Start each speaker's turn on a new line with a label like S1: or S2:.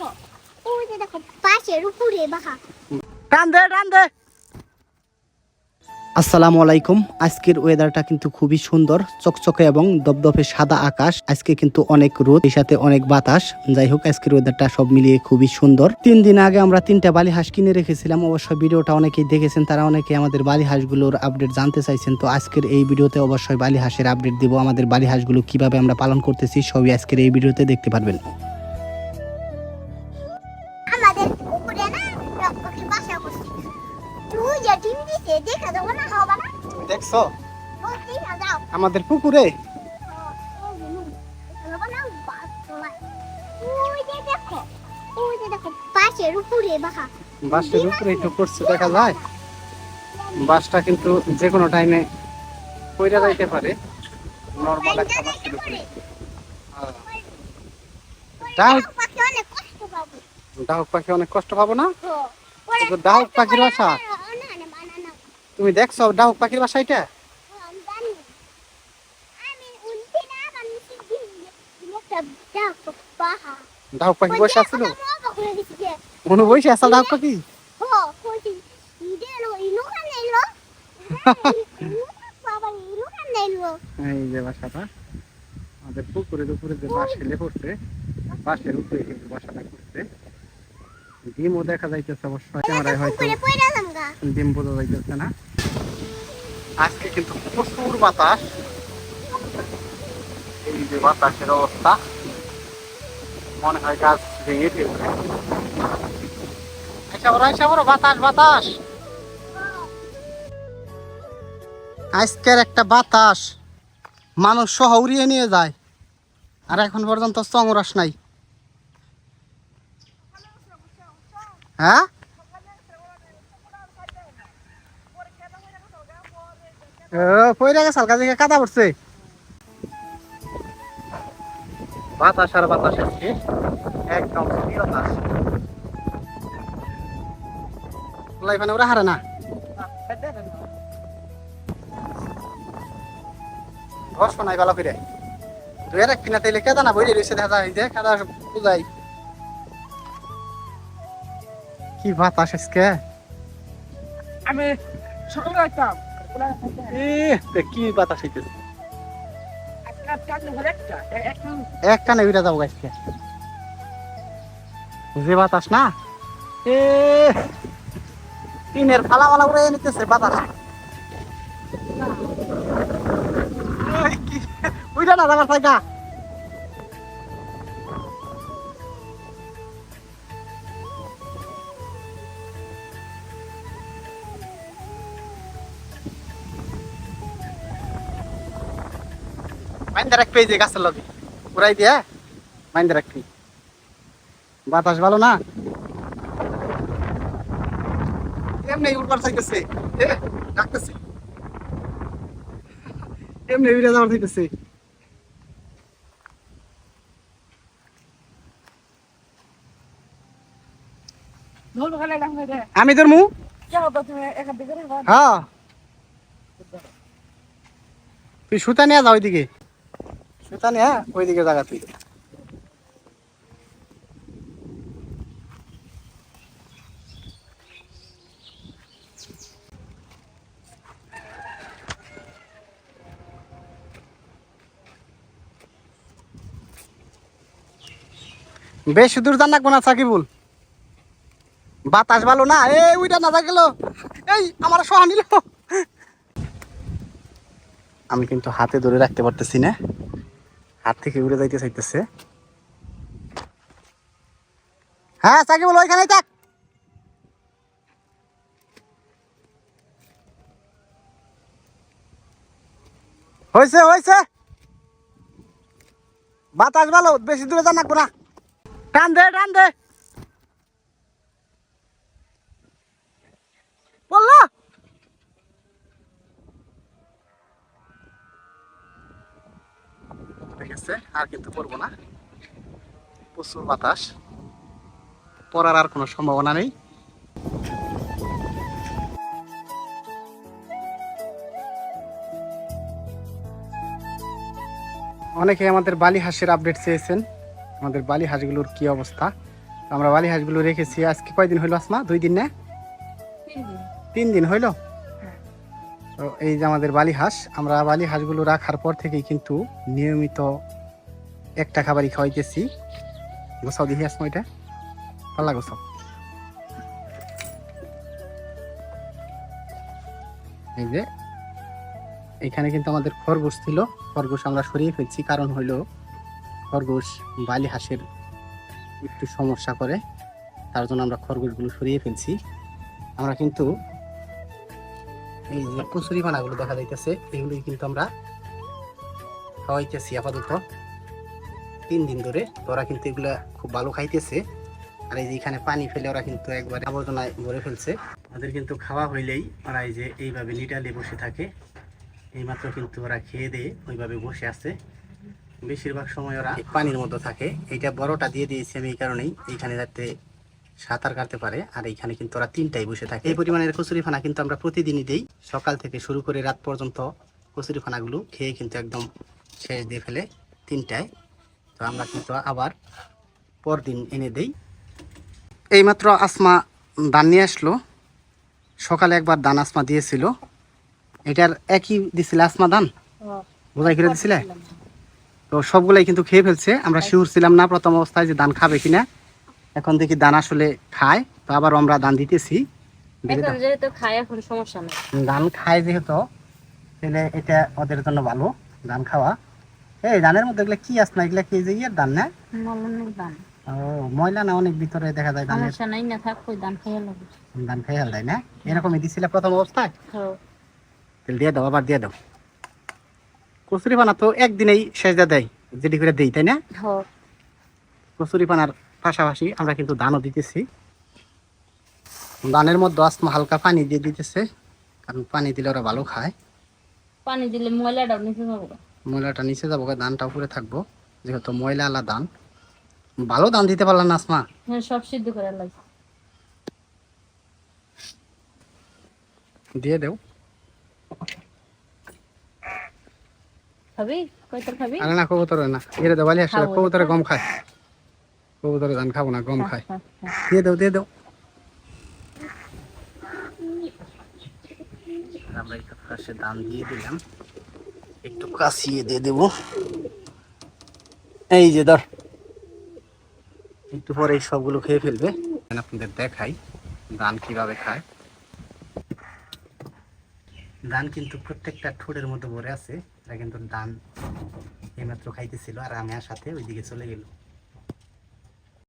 S1: দেখো, ওই দেখো, পাশের উপরে বাহা।
S2: টান দে আসসালামু আলাইকুম। আজকের ওয়েদারটা কিন্তু খুবই সুন্দর, চকচকে এবং দপদপে সাদা আকাশ। আজকে কিন্তু অনেক রোদ এই সাথে অনেক বাতাস। যাই হোক, আজকের ওয়েদারটা সব মিলিয়ে খুবই সুন্দর। তিন দিন আগে আমরা তিনটা বালি হাঁস কিনে রেখেছিলাম। অবশ্য ভিডিওটা অনেকেই দেখেছেন, তারা অনেকে আমাদের বালি হাঁসগুলোর আপডেট জানতে চাইছেন। তো আজকের এই ভিডিওতে অবশ্যই বালি হাঁসের আপডেট দিব। আমাদের বালি হাঁসগুলো কীভাবে আমরা পালন করতেছি, সবই আজকের এই ভিডিওতে দেখতে পারবেন।
S1: আমাদের
S2: পুকুরে? বাসের উপরে একটু করছে দেখা যায়। বাসটা কিন্তু যে কোনো টাইমে কইরা যাইতে পারে। নর্মাল একটা উপরে। হ্যাঁ। ডাহুক
S1: পাখি অনেক কষ্ট পাবো।
S2: না? তো ডাহুক পাখির বাসা? তুমি দেখছ ডাউক পাখির বাসা এটা? ডাহুক পাখি বসে
S1: দিছি যে
S2: বসে আসা ডাহুক পাখি? এই যে বাসাটা। আমাদের পুকুরের উপরে যে বাস হেলে পড়ছে বাসের উপরে কিন্তু বাসাটা করছে। ডিমও দেখা যাইতেছে অবশ্যই ক্যামেরায় হয়তো ডিম বোঝা যাইতেছে না। আজকে কিন্তু প্রচুর বাতাস। এই যে বাতাসের অবস্থা। মনে হয় গাছ ভেঙে বড় বড় বাতাস বাতাস। আজকের একটা বাতাস। মানুষ সহ উড়িয়ে নিয়ে যায়। আর এখন পর্যন্ত চংরাস নাই। হ্যাঁ? গেছে হালকা কাদা পড়ছে। বাতাস আর বাতাস আজকে একদম স্থির বাতাস। লাইফানে ওরা হারে না। ধস নাই ভালো করে দুই আর এক কিনা তেলে কেদা না রয়েছে দেখা যায় যে কাদা বুঝাই। কি বাতাস আজকে?
S3: আমি সকালে আসতাম
S2: এ কি বাতাস হইতেছে? এক কানে উড়ে যাব গাছকে যে বাতাস না? এ টিনের ফালা ফালা উড়ে নিতেছে বাতাস। এই না যাবার থাকা মাইন্দা রাখবে এই যে গাছের লগে। উড়াই দিয়া মাইন্দা রাখবি। বাতাস ভালো না? এমনি উড়বার চাইতেছে। ডাকতেছে। এমনি উড়ে যাওয়ার চাইতেছে। আমি তোর মু হ্যাঁ। তুই সুতা নিয়ে যা ওইদিকে। ওইদিকে জায়গা তুই বেশ দূর জান রাখব না সাকিবুল। বাতাস ভালো না? এই উইটা না থাকল। এই, আমার সহা নিল। আমি কিন্তু হাতে ধরে রাখতে পারতেছি না। হাত থেকে উড়ে যাইতে চাইতেছে। হ্যাঁ সাকিবুল, ওইখানেই থাক। হয়েছে হয়েছে বাতাস ভালো, বেশি দূরে রাখব না। টান দে টান দে। বলল? আছে আর কিন্তু করব না। প্রচুর বাতাস। পড়ার আর কোনো সম্ভাবনা নেই। অনেকে আমাদের বালি হাঁসের আপডেট চেয়েছেন। আমাদের বালি হাঁসগুলোর কি অবস্থা? আমরা বালি হাঁসগুলো রেখেছি। আজকে কয়দিন হইল আসমা? দুই দিন না? তিন দিন হইল? তো এই যে আমাদের বালি হাঁস, আমরা বালি হাঁসগুলো রাখার পর থেকেই কিন্তু নিয়মিত একটা খাবারই খাওয়াইতেছি। গোসাও দেখি আসমা এটা। পাল্লা গোসাও এই যে, এখানে কিন্তু আমাদের খরগোশ ছিল। খরগোশ আমরা সরিয়ে ফেলছি, কারণ হইল খরগোশ বালি হাঁসের একটু সমস্যা করে, তার জন্য আমরা খরগোশগুলো সরিয়ে ফেলছি। আমরা কিন্তু এই যে কচুরি দেখা যাইতেছে এগুলোই কিন্তু আমরা খাওয়াইতেছি আপাতত। তিন দিন ধরে ওরা কিন্তু এগুলা খুব ভালো খাইতেছে। আর এই যে এখানে পানি ফেলে ওরা কিন্তু একবার আবর্জনায় ভরে ফেলছে। ওদের কিন্তু খাওয়া হইলেই ওরা এই যে এইভাবে লিটালে বসে থাকে। এইমাত্র কিন্তু ওরা খেয়ে দিয়ে ওইভাবে বসে আছে। বেশিরভাগ সময় ওরা পানির মধ্যে থাকে। এইটা বড়টা দিয়ে দিয়েছি আমি এই কারণেই। এইখানে যাতে সাঁতার কাটতে পারে আর এইখানে কিন্তু ওরা তিনটাই বসে থাকে। এই পরিমাণের কচুরিফানা কিন্তু আমরা প্রতিদিনই দিই। সকাল থেকে শুরু করে রাত পর্যন্ত কচুরিফানাগুলো খেয়ে কিন্তু একদম শেষ দিয়ে ফেলে তিনটায়। তো আমরা কিন্তু আবার পরদিন এনে দেই। এইমাত্র আসমা দান নিয়ে আসলো। সকালে একবার দান আসমা দিয়েছিল। এটার একই দিছিল আসমা দান বোঝাই করে দিছিলে? তো সবগুলাই কিন্তু খেয়ে ফেলছে। আমরা শিউর ছিলাম না প্রথম অবস্থায় যে ধান খাবে কিনা। এখন দেখি দান আসলে খায় তো আবার আমরা দান দিতেছি।
S4: যেহেতু খায় এখন সমস্যা নেই।
S2: ধান খায় যেহেতু তাহলে এটা ওদের জন্য ভালো ধান খাওয়া। এই ধানের মধ্যে এগুলা কি আস না এগুলা কি যে ইয়ের ধান না? ও ময়লা না অনেক ভিতরে দেখা যায় ধানের
S4: সমস্যা নাই না থাক ওই দান খাইয়া লাগবে
S2: ধান দেয় না? এরকমই দিছিলে প্রথম অবস্থায়?
S4: হ্যাঁ।
S2: তাহলে দিয়ে দাও আবার দিয়ে দাও। কচুরি পানা তো একদিনেই শেষ দেয় যেটি করে দেই তাই না?
S4: হ্যাঁ।
S2: কচুরি পানার পাশাপাশি আমরা কিন্তু ধানও দিতেছি। ধানের মধ্যে আসমা হালকা পানি দিয়ে দিতেছে কারণ পানি দিলে ওরা ভালো খায়।
S4: পানি দিলে ময়লাটাও নিচে যাব।
S2: ময়লাটা নিচে যাব গা, ধানটা উপরে থাকব যেহেতু ময়লা আলা ধান। ভালো ধান দিতে পারলাম না আসমা।
S4: হ্যাঁ সব সিদ্ধ করে লাগবে।
S2: দিয়ে দেও।
S4: খাবি? কয়টার খাবি?
S2: আরে না কবুতরে না। এরে দেও বালি আসলে কবুতরে গম খায়। কবুতরে ধান খাব না গম খায়
S4: হ্যাঁ, হ্যাঁ।
S2: দিয়ে দাও দিয়ে দাও। আমরা একটু পাশে দাম দিয়ে দিলাম। একটু কাশিয়ে দিয়ে দেবো। এই যে ধর। একটু পরে এই সবগুলো খেয়ে ফেলবে। আপনাদের দেখাই ধান কীভাবে খায়। ধান কিন্তু প্রত্যেকটা ঠোঁটের মধ্যে ভরে আছে। এটা কিন্তু ধান এইমাত্র খাইতেছিল আর আমি আর সাথে ওইদিকে চলে গেল